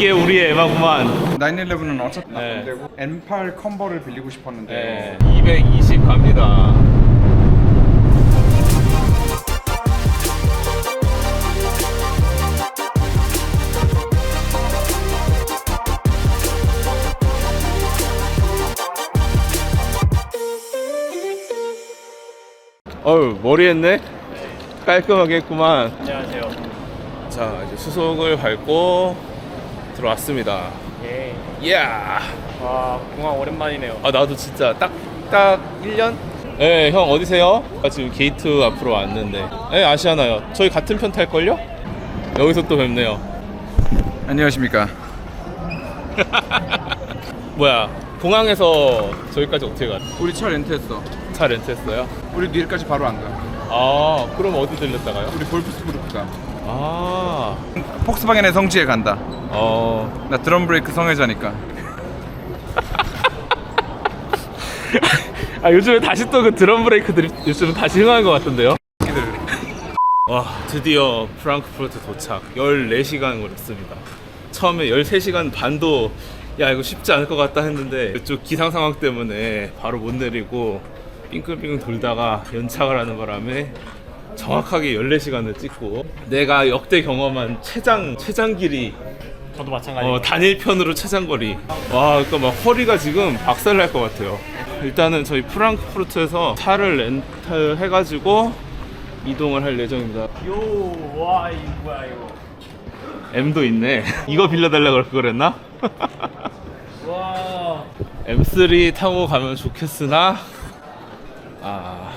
이게 우리의 에바구만. 911은 어차피 네. 안 되고 M8 컨버를 빌리고 싶었는데 네, 220 갑니다. 어우 머리 했네? 깔끔하게 했구만. 안녕하세요. 자 이제 수속을 밟고 들어왔습니다 예. 이야 와 공항 오랜만이네요. 아 나도 진짜 딱 딱 1년? 네, 형 어디세요? 아, 지금 게이트 앞으로 왔는데. 네, 아시잖아요. 저희 같은 편 탈걸요? 여기서 또 뵙네요. 안녕하십니까 뭐야, 공항에서 저기까지 어떻게 가? 우리 차 렌트했어 차 렌트했어요? 우리 내일까지 바로 안 가 아, 그럼 어디 들렸다가요? 우리 볼프스부르크 가 아, 폭스바겐의 성지에 간다. 어. 나 드럼 브레이크 성애자니까. 아, 요즘에 다시 또 그 드럼 브레이크들이 요즘 다시 흥하는 것 같던데요? 와 드디어 프랑크푸르트 도착. 14시간 걸렸습니다. 처음에 13시간 반도 야 이거 쉽지 않을 것 같다 했는데 이쪽 기상 상황 때문에 바로 못 내리고 빙글빙글 돌다가 연착을 하는 바람에 정확하게 14시간을 찍고 내가 역대 경험한 최장 최장 길이 저도 마찬가지예요. 어, 단일 편으로 최장거리. 와, 그러니까 막 허리가 지금 박살 날 것 같아요. 일단은 저희 프랑크푸르트에서 차를 렌탈 해가지고 이동을 할 예정입니다. 요, 와, 이거 뭐야 이거. M도 있네. 이거 빌려달라 그럴 그랬나? 와. M3 타고 가면 좋겠으나 아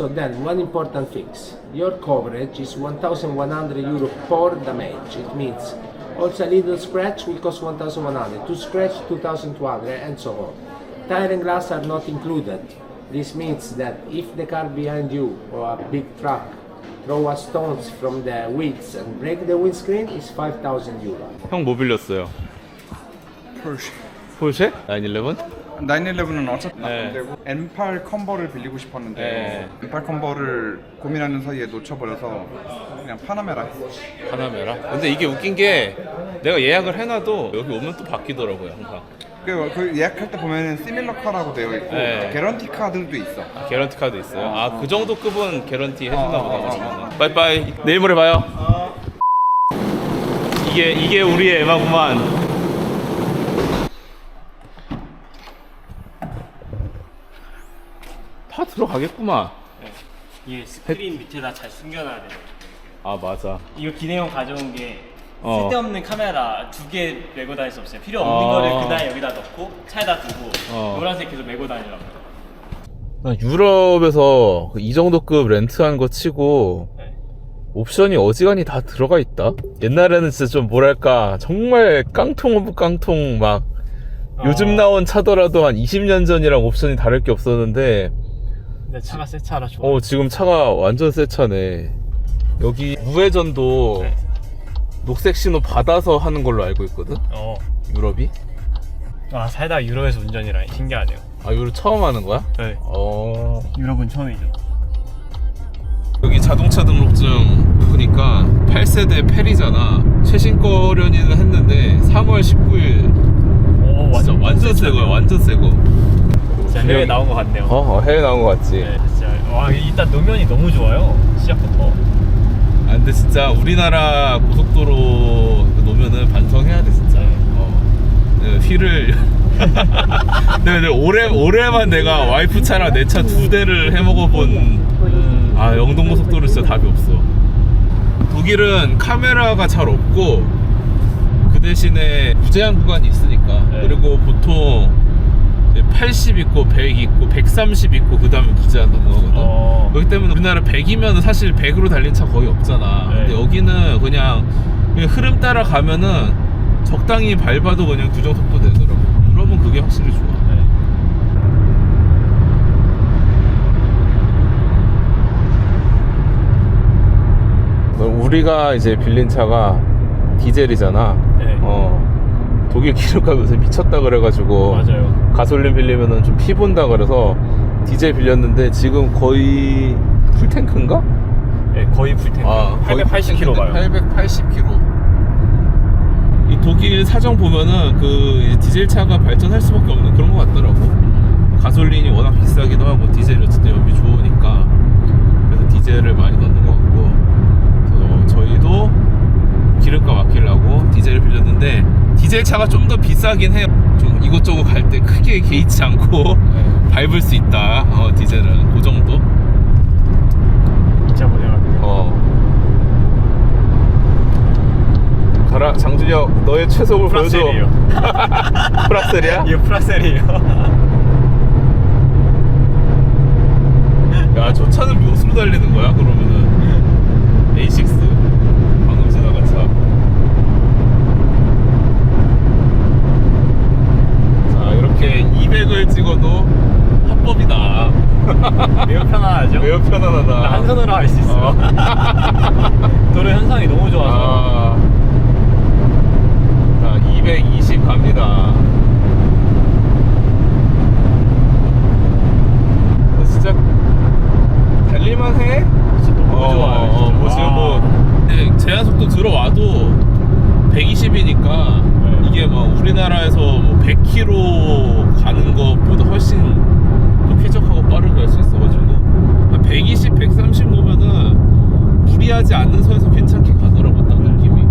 So then, one important fix. Your coverage is 1,100 euro per damage. It means also a little scratch will cost 1,100, two scratch 2,200, and so on. Tire and glass are not included. This means that if the car behind you or a big truck throw a stones from the wheels and break the windscreen, is 5,000 euro. 형 뭐 빌렸어요? 폴쉐 포르쉐? 911? 911은 어차피 네. 안 되고 M8 컨버를 빌리고 싶었는데 네. M8 컨버를 고민하는 사이에 놓쳐버려서 그냥 파나메라 했어 하나메라. 근데 이게 웃긴 게 내가 예약을 해놔도 여기 오면 또 바뀌더라고요 항상. 그, 그 예약할 때 보면은 시밀러 카라고 되어 있고 네. 개런티 카들도 있어 아, 개런티 카드 있어요. 아 그 정도 급은 개런티 해주나 어, 보다. 어, 어, 그러면. 빠이빠이. 내일 모레 봐요. 이게 이게 우리의 에바구만. 들어가겠구만. 이게 스크린 밑에다 잘 숨겨놔야 돼요. 아 맞아. 이거 기내용 가져온 게 어. 쓸데없는 카메라 두 개 메고 다닐 수 없어요. 필요 없는 아. 거를 그날 여기다 넣고 차에다 두고 어. 노란색 계속 메고 다니라고. 난 유럽에서 이 정도급 렌트한 거 치고 네. 옵션이 어지간히 다 들어가 있다. 옛날에는 진짜 좀 뭐랄까 정말 깡통 오브 깡통 막 요즘 어. 나온 차더라도 한 20년 전이랑 옵션이 다를 게 없었는데 근데 차가 새 차라 좋아. 어 지금 차가 완전 새 차네. 여기 우회전도 네. 녹색 신호 받아서 하는 걸로 알고 있거든. 어. 유럽이. 아 살다 유럽에서 운전이라 신기하네요. 아 유럽 처음 하는 거야? 네. 어. 유럽은 처음이죠. 여기 자동차 등록증 보니까 8세대 페리잖아. 최신 거려니는 했는데 3월 19일 오 진짜 완전 새 거야. 완전 새 거. 진짜 해외 나온 것 같네요. 어, 어, 해외 나온 거 같지. 네, 진짜 와 일단 노면이 너무 좋아요. 시작부터. 아 근데 진짜 우리나라 고속도로 그 놓으면은 반성해야 돼 진짜. 어. 네, 휠을. 근데, 근데 올해 올해만 내가 와이프 차랑 내 차 두 대를 해먹어 본. 아 영동 고속도로 진짜 답이 없어. 독일은 카메라가 잘 없고 그 대신에 무제한 구간이 있으니까 네. 그리고 보통 80 있고 100 있고 130 있고 그 다음에 무제한 넘어가거든. 어. 그렇기 때문에 우리나라 100이면 사실 100으로 달린 차 거의 없잖아. 네. 근데 여기는 그냥, 그냥 흐름 따라 가면은 적당히 밟아도 그냥 규정 속도 되더라고. 그러면 그게 확실히 좋아. 네. 우리가 이제 빌린 차가 디젤이잖아. 네. 어. 독일 기름값 요새 미쳤다 그래가지고 맞아요. 가솔린 빌리면은 좀 피 본다 그래서 디젤 빌렸는데 지금 거의 풀탱크인가? 네, 거의 풀탱크. 아, 거의 880km 가요. 880km. 이 독일 사정 보면은 그 이제 디젤 차가 발전할 수밖에 없는 그런 것 같더라고. 가솔린이 워낙 비싸기도 하고 디젤이 어쨌든 연비 좋으니까 그래서 디젤을 많이 넣는 것 같고 그래서 저희도 기름값 아끼려고 디젤을 빌렸는데 디젤 차가 좀 더 비싸긴 해요. 좀 이곳저곳 갈때 크게 개의치 않고 밟을 수 있다. 어, 디젤은 그 정도. 진짜 보내갈게요. 어. 가라 장준혁 너의 최속을 보여줘. 프라셀이에요. 프라셀이야? 이거 프라셀이에요. 야, 저 차는 몇으로 달리는 거야? 그러면은 A6 방금 지나간 차. 자, 이렇게 200을 찍어도 합법이다. 매우 편안하죠? 매우 편안하다. 한 손으로 할 수 있어요. 어. 도로 현상이 너무 좋아서. 아. 자, 220 갑니다. 진짜 달릴만 해? 진짜 너무 어, 좋아요. 어, 진짜. 뭐 지금 와. 뭐 네, 제한 속도 들어와도 120이니까 네. 이게 막 우리나라에서 뭐 100km 가는 것보다 훨씬 또 쾌적하고 빠르게 갈 수 있어가지고 한 120, 130 놓으면은 무리하지 않는 선에서 괜찮게 가더라고 딱 느낌이.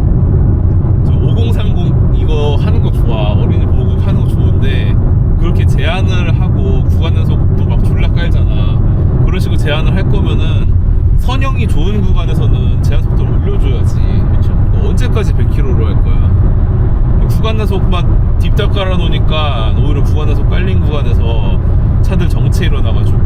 저 5030 이거 하는 거 좋아. 어린이 보호구 하는 거 좋은데 그렇게 제한을 하고 구간 단속도 막 졸라 깔잖아. 그런 식으로 제한을 할 거면은 선형이 좋은 구간에서는 제한 속도를 올려줘야지. 그쵸. 언제까지 100km로 할 거야? 구간 단속만 딥답 깔아 놓으니까 오히려 구간 단속 깔린 구간에서 차들 정체 일어나가지고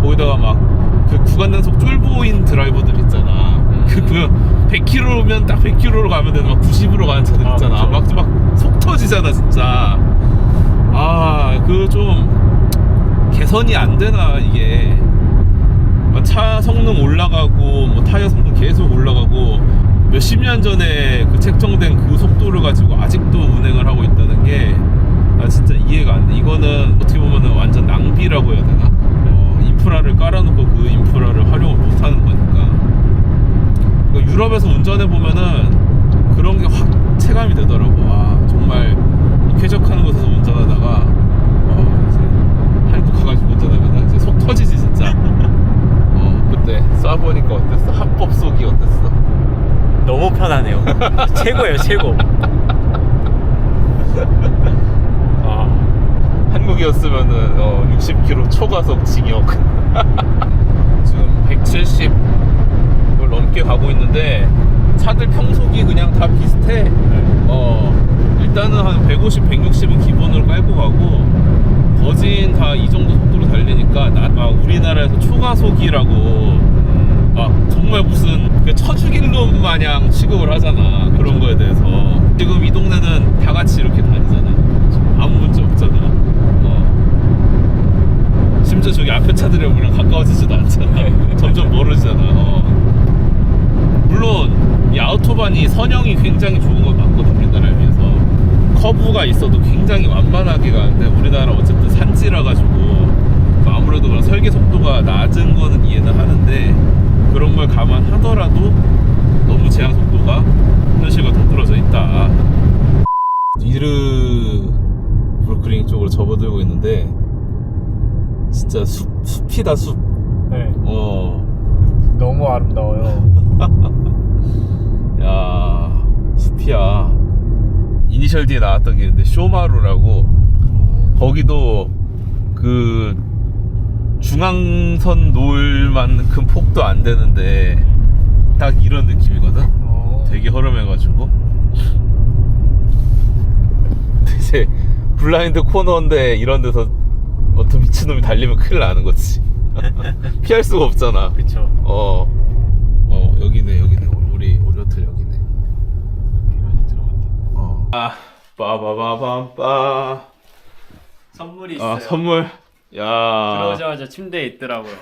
거기다가 막 그 구간 단속 쫄보인 드라이버들 있잖아 그, 그 100km면 딱 100km로 가면 되는 막 90으로 가는 차들 아, 있잖아. 막 막 속 터지잖아 진짜 아 그 좀 개선이 안 되나 이게 뭐차 성능 올라가고 뭐 타이어 성능 계속 올라가고 몇십 년 전에 그 책정된 그 속도를 가지고 아직도 운행을 하고 있다는 게 아 진짜 이해가 안 돼. 이거는 어떻게 보면은 완전 낭비라고 해야 되나? 어, 인프라를 깔아놓고 그 인프라를 활용을 못하는 거니까. 그러니까 유럽에서 운전해 보면은 그런 게 확 체감이 되더라고. 아 정말 이 쾌적한 곳에서 운전하다가 어, 이제 한국 가가지고 운전하면 이제 속 터지지 진짜. 어 그때 쏴보니까 어땠어? 합법 속이 어땠어? 너무 편하네요. 최고예요, 최고. 아, 한국이었으면은 어, 60km 초과속 징역. 지금 170을 넘게 가고 있는데 차들 평속이 그냥 다 비슷해. 어 일단은 한 150, 160은 기본으로 깔고 가고 거진 다 이 정도 속도로 달리니까 나, 막 우리나라에서 초과속이라고 막 정말 무슨 그 처죽일 놈 마냥 취급을 하잖아 그런 거에 대해서 지금 이 동네는 다 같이 이렇게 다니잖아 아무 문제 없잖아 어. 심지어 저기 앞에 차들이 우리랑 가까워지지도 않잖아 점점 멀어지잖아 어. 물론 이 아우토반이 선형이 굉장히 좋은 건 맞거든 우리나라에 비해서 커브가 있어도 굉장히 완만하게 가는데 우리나라 어쨌든 산지라 가지고 그 아무래도 그런 설계 속도가 낮은 거는 이해는 하는데 그런 걸 감안하더라도 너무 제한 속도가 현실과 동떨어져 있다. 니르 브루클링 쪽으로 접어들고 있는데 진짜 숲 숲이다 숲. 네. 어. 너무 아름다워요. 야 숲이야 이니셜 D에 나왔던 게 있는데 쇼마루라고 거기도 그 중앙선 놓을 만큼 폭도 안 되는데 딱 이런 느낌이거든 어. 되게 허름해가지고 이제 블라인드 코너인데 이런 데서 어떤 미친놈이 달리면 큰일 나는 거지 피할 수가 없잖아 그쵸. 어, 어 여기네 여기네 우리 우리 호텔 여기네. 들어갔다. 어. 아 빠바바밤빠. 선물이 있어요. 아 선물. 야. 들어오자마자 침대에 있더라고요.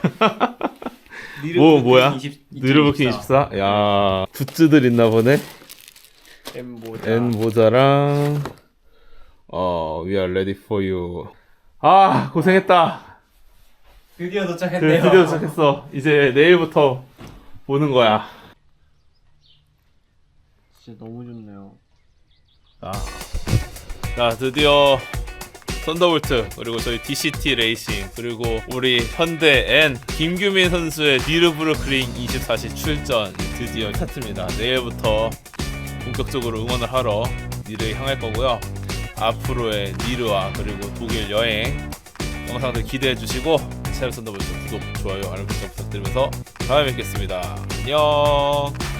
뭐 뭐야? 20, 느르브킨 24. 야 굿즈들 있나 보네. M 모자. N 모자랑 어 We are ready for you. 아 고생했다. 드디어 그 도착했네요. 드디어 도착했어. 이제 내일부터 보는 거야. 진짜 너무 좋네요. 아. 자 드디어 썬더볼트 그리고 저희 DCT 레이싱 그리고 우리 현대 N 김규민 선수의 니르브르크링 24시 출전 드디어 스타트입니다. 내일부터 본격적으로 응원을 하러 니르에 향할 거고요. 앞으로의 니르와 그리고 독일 여행 영상들 기대해 주시고 채널 썬더볼트 구독, 좋아요, 알림 설정 부탁드리면서 다음에 뵙겠습니다. 안녕.